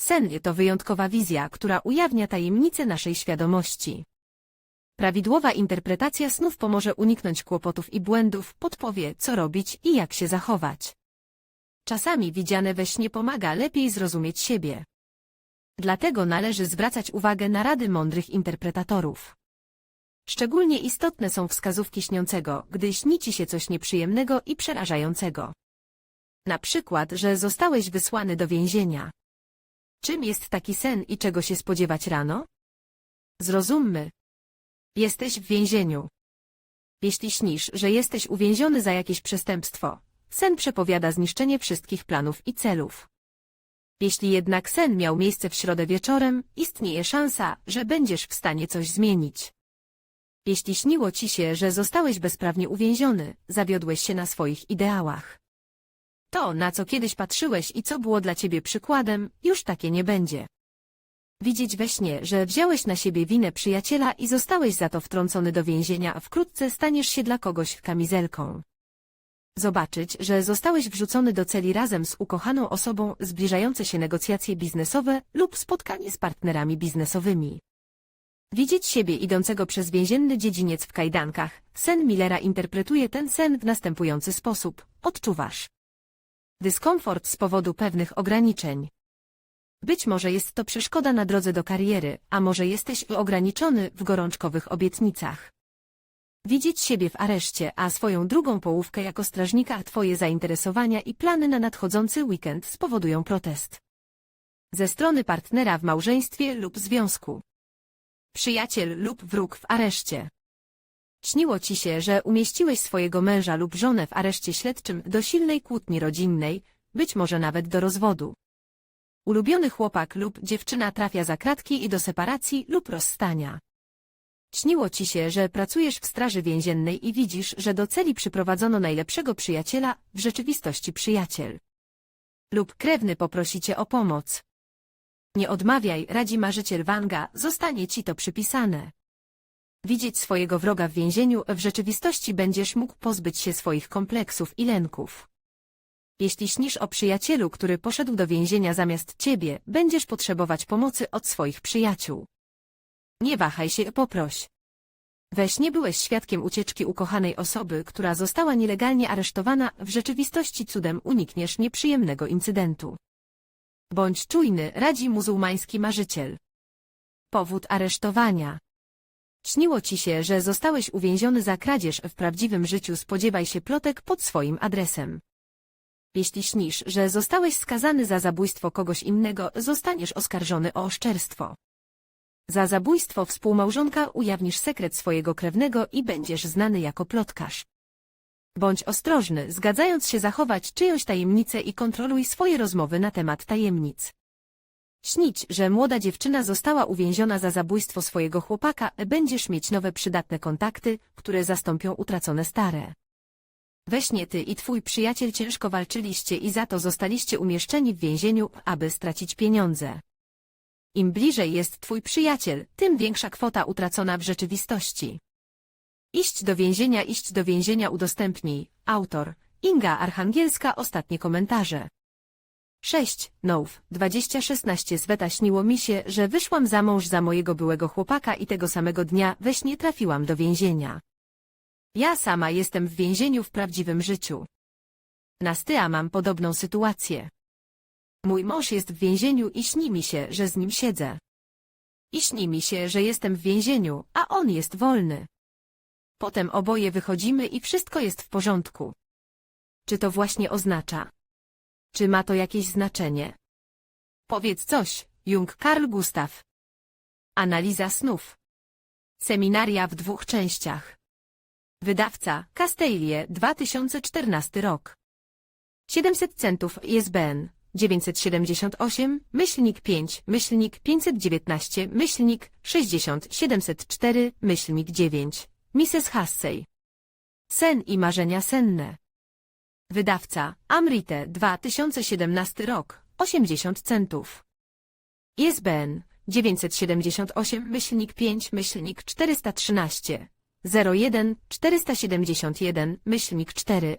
Sen to wyjątkowa wizja, która ujawnia tajemnice naszej świadomości. Prawidłowa interpretacja snów pomoże uniknąć kłopotów i błędów, podpowie, co robić i jak się zachować. Czasami widziane we śnie pomaga lepiej zrozumieć siebie. Dlatego należy zwracać uwagę na rady mądrych interpretatorów. Szczególnie istotne są wskazówki śniącego, gdy śni ci się coś nieprzyjemnego i przerażającego. Na przykład, że zostałeś wysłany do więzienia. Czym jest taki sen i czego się spodziewać rano? Zrozummy. Jesteś w więzieniu. Jeśli śnisz, że jesteś uwięziony za jakieś przestępstwo, sen przepowiada zniszczenie wszystkich planów i celów. Jeśli jednak sen miał miejsce w środę wieczorem, istnieje szansa, że będziesz w stanie coś zmienić. Jeśli śniło ci się, że zostałeś bezprawnie uwięziony, zawiodłeś się na swoich ideałach. To, na co kiedyś patrzyłeś i co było dla ciebie przykładem, już takie nie będzie. Widzieć we śnie, że wziąłeś na siebie winę przyjaciela i zostałeś za to wtrącony do więzienia, a wkrótce staniesz się dla kogoś kamizelką. Zobaczyć, że zostałeś wrzucony do celi razem z ukochaną osobą, zbliżające się negocjacje biznesowe lub spotkanie z partnerami biznesowymi. Widzieć siebie idącego przez więzienny dziedziniec w kajdankach, sen Millera interpretuje ten sen w następujący sposób. Odczuwasz dyskomfort z powodu pewnych ograniczeń. Być może jest to przeszkoda na drodze do kariery, a może jesteś ograniczony w gorączkowych obietnicach. Widzieć siebie w areszcie, a swoją drugą połówkę jako strażnika twoje zainteresowania i plany na nadchodzący weekend spowodują protest. Ze strony partnera w małżeństwie lub związku. Przyjaciel lub wróg w areszcie. Śniło ci się, że umieściłeś swojego męża lub żonę w areszcie śledczym do silnej kłótni rodzinnej, być może nawet do rozwodu. Ulubiony chłopak lub dziewczyna trafia za kratki i do separacji lub rozstania. Śniło ci się, że pracujesz w straży więziennej i widzisz, że do celi przyprowadzono najlepszego przyjaciela, w rzeczywistości przyjaciel. Lub krewny poprosi cię o pomoc. Nie odmawiaj, radzi marzyciel Wanga, zostanie ci to przypisane. Widzieć swojego wroga w więzieniu, w rzeczywistości będziesz mógł pozbyć się swoich kompleksów i lęków. Jeśli śnisz o przyjacielu, który poszedł do więzienia zamiast ciebie, będziesz potrzebować pomocy od swoich przyjaciół. Nie wahaj się, poproś. We śnie byłeś świadkiem ucieczki ukochanej osoby, która została nielegalnie aresztowana, w rzeczywistości cudem unikniesz nieprzyjemnego incydentu. Bądź czujny, radzi muzułmański marzyciel. Powód aresztowania. Śniło ci się, że zostałeś uwięziony za kradzież w prawdziwym życiu, spodziewaj się plotek pod swoim adresem. Jeśli śnisz, że zostałeś skazany za zabójstwo kogoś innego, zostaniesz oskarżony o oszczerstwo. Za zabójstwo współmałżonka ujawnisz sekret swojego krewnego i będziesz znany jako plotkarz. Bądź ostrożny, zgadzając się zachować czyjąś tajemnicę i kontroluj swoje rozmowy na temat tajemnic. Śnić, że młoda dziewczyna została uwięziona za zabójstwo swojego chłopaka, będziesz mieć nowe przydatne kontakty, które zastąpią utracone stare. We śnie ty i twój przyjaciel ciężko walczyliście i za to zostaliście umieszczeni w więzieniu, aby stracić pieniądze. Im bliżej jest twój przyjaciel, tym większa kwota utracona w rzeczywistości. Iść do więzienia, iść do więzienia udostępnij. Autor Inga Archangielska Ostatnie komentarze 6. Now, 2016 Zweta śniło mi się, że wyszłam za mąż za mojego byłego chłopaka i tego samego dnia we śnie trafiłam do więzienia. Ja sama jestem w więzieniu w prawdziwym życiu. Na stya mam podobną sytuację. Mój mąż jest w więzieniu i śni mi się, że z nim siedzę. I śni mi się, że jestem w więzieniu, a on jest wolny. Potem oboje wychodzimy i wszystko jest w porządku. Czy to właśnie oznacza? Czy ma to jakieś znaczenie? Powiedz coś, Jung Karl Gustav. Analiza snów. Seminaria w dwóch częściach. Wydawca Castellie 2014 rok. 700 centów ISBN 978, myślnik 5, myślnik 519, myślnik 60, 704, myślnik 9. Mrs. Hassey. Sen i marzenia senne. Wydawca Amrite 2017 rok 80 centów. ISBN 978 myślnik 5 myślnik 413 01 471 myślnik 4